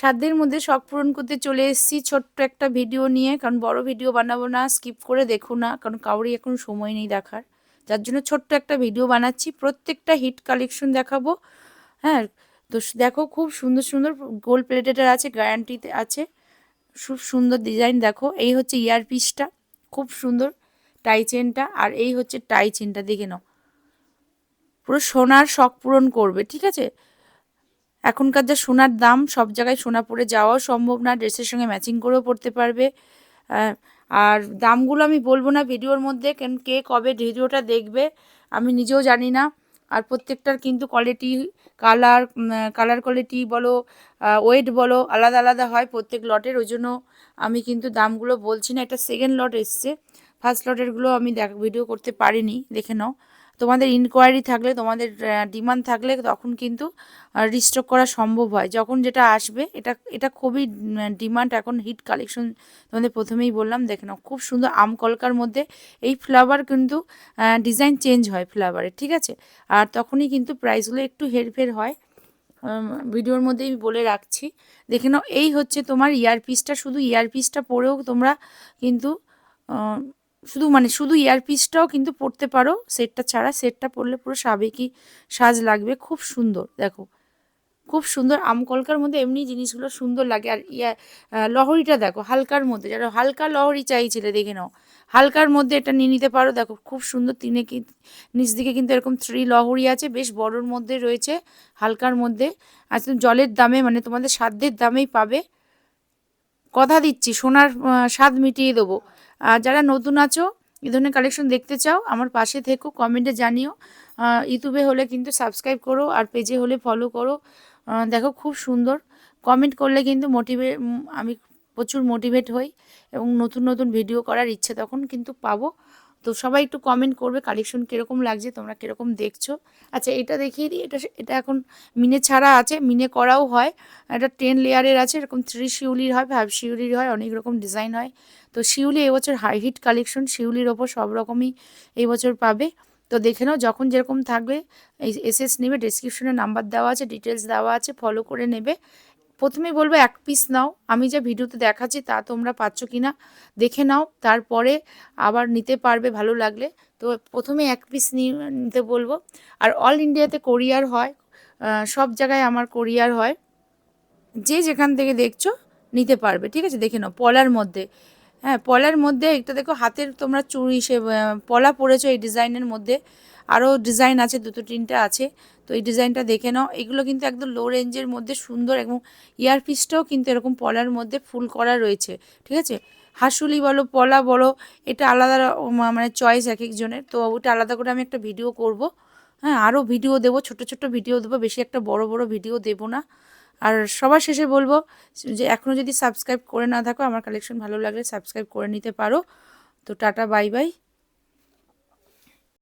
সাধ্যের মধ্যে শখ পূরণ করতে চলে এসেছি। ছোট্ট একটা ভিডিও নিয়ে, কারণ বড় ভিডিও বানাবো না স্কিপ করে দেখো না, কারণ কাউরই এখন সময় নেই দেখার। যার জন্য ছোট্ট একটা ভিডিও বানাচ্ছি, প্রত্যেকটা হিট কালেকশন দেখাবো। হ্যাঁ তো দেখো খুব সুন্দর সুন্দর গোল্ড প্লেটেডের আছে গ্যারান্টিতে আছে। খুব সুন্দর ডিজাইন দেখো, এই হচ্ছে ইয়ার পিসটা খুব সুন্দর টাই চেনটা আর এই হচ্ছে টাই চেনটা দেখে নাও। পুরো সোনার শখ পূরণ করবে, ঠিক আছে? এখনকার যা সোনার দাম, সব জায়গায় সোনা পরে যাওয়াও সম্ভব না, ড্রেসের সঙ্গে ম্যাচিং করেও পড়তে পারবে। আর দামগুলো আমি বলব না ভিডিওর মধ্যে, কেন কে কবে ভিডিওটা দেখবে, আমি নিজেও জানি না। আর প্রত্যেকটার কিন্তু কোয়ালিটি কালার কালার কোয়ালিটি বলো ওয়েট বলো, আলাদা আলাদা হয় প্রত্যেক লটের, ওই জন্য আমি কিন্তু দামগুলো বলছি না। একটা সেকেন্ড লট এসছে ফার্স্ট লটেরগুলো আমি দেখ ভিডিও করতে পারিনি, দেখে নাও। তোমাদের ইনকোয়ারি থাকলে, তোমাদের ডিমান্ড থাকলে তখন কিন্তু রিস্টক করা সম্ভব হয়। যখন যেটা আসবে, এটা এটা খুবই ডিমান্ড এখন হিট কালেকশন তোমাদের প্রথমেই বললাম, দেখে নাও, খুব সুন্দর আম কলকার মধ্যে এই ফ্লাওয়ার কিন্তু ডিজাইন চেঞ্জ হয় ফ্লাওয়ারের ঠিক আছে? আর তখনই কিন্তু প্রাইসগুলো একটু হেরফের হয়। ভিডিওর মধ্যেই বলে রাখছি। দেখে নাও, এই হচ্ছে তোমার ইয়ারপিসটা শুধু ইয়ারপিসটা পরেও তোমরা কিন্তু শুধু মানে শুধু ইয়ারপিসটাও কিন্তু পরতে পারো। সেটটা ছাড়া সেটটা পরলে পুরো সাবেকি সাজ লাগবে। খুব সুন্দর, দেখো। খুব সুন্দর আমকলকার মধ্যে এমনি জিনিসগুলো সুন্দর লাগে। আর ইয়া লহরিটা দেখো, হালকার মধ্যে। যারা হালকা লহরি চাইছিলে, দেখে নাও। হালকার মধ্যে এটা নিয়ে নিতে পারো। দেখো, খুব সুন্দর তিনে কি, নিচ দিকে কিন্তু এরকম থ্রি লহরি আছে। বেশ বড়োর মধ্যে রয়েছে হালকার মধ্যে। আর জলের দামে মানে তোমাদের সাধ্যের দামেই পাবে। কথা দিচ্ছি, সোনার স্বাদ মিটিয়ে দেবো। আর যারা নতুন আছো এ ধরনের কালেকশন দেখতে চাও, আমার পাশে থেকো কমেন্টে জানিও। ইউটিউবে হলে কিন্তু সাবস্ক্রাইব করো আর পেজে হলে ফলো করো। দেখো খুব সুন্দর। কমেন্ট করলে কিন্তু মোটিভে আমি প্রচুর মোটিভেট হই এবং নতুন নতুন ভিডিও করার ইচ্ছে তখন কিন্তু পাবো। তো সবাই একটু কমেন্ট করবে কালেকশন কীরকম লাগছে, তোমরা কীরকম দেখছ। আচ্ছা এটা দেখিয়ে দিই, এটা এটা এখন মিনে ছাড়া আছে, মিনে করাও হয়। এটা টেন লেয়ারের আছে, এরকম থ্রি শিউলির হয় ফাইভ শিউলির হয়, অনেক রকম ডিজাইন হয়। তো শিউলি এবছর হাই হিট কালেকশন শিউলির ওপর সব রকমই এই বছর পাবে। তো দেখে নাও, যখন যেরকম থাকবে, এই এসএস নেবে ডিসক্রিপশনে নাম্বার দেওয়া আছে ডিটেলস দেওয়া আছে ফলো করে নেবে। প্রথমেই বলব এক পিস নাও। আমি যা ভিডিওতে দেখাচ্ছি তা তোমরা পাচ্ছ কি না দেখে নাও। তারপরে আবার নিতে পারবে, ভালো লাগলে। তো প্রথমে এক পিস নিতে বলব। আর অল ইন্ডিয়াতে কোরিয়ার হয় সব জায়গায় আমার কোরিয়ার হয়। যে যেখান থেকে দেখছ, নিতে পারবে। ঠিক আছে? দেখে নাও, পলার মধ্যে। হ্যাঁ পলার মধ্যে একটা দেখো হাতের তোমরা চুড়ি, সে পলা পরেছো এই ডিজাইনের মধ্যে। আরও ডিজাইন আছে, দুটো তিনটা আছে। তো এই ডিজাইনটা দেখে নাও। এগুলো কিন্তু একদম লো রেঞ্জের মধ্যে সুন্দর এবং ইয়ারপিসটাও কিন্তু এরকম পলার মধ্যে ফুল করা রয়েছে। ঠিক আছে? হাসুলি বলো, পলা বলো, এটা আলাদা মানে চয়েস এক একজনের। তো ওটা আলাদা করে আমি একটা ভিডিও করব। হ্যাঁ আরও ভিডিও দেবো, ছোট ছোট ভিডিও দেবো, বেশি একটা বড় বড় ভিডিও দেবো না। আর সবার শেষে বলব যে এখনও যদি সাবস্ক্রাইব করে না থাকো, আমার কালেকশন ভালো লাগলে সাবস্ক্রাইব করে নিতে পারো। তো টাটা বাই বাই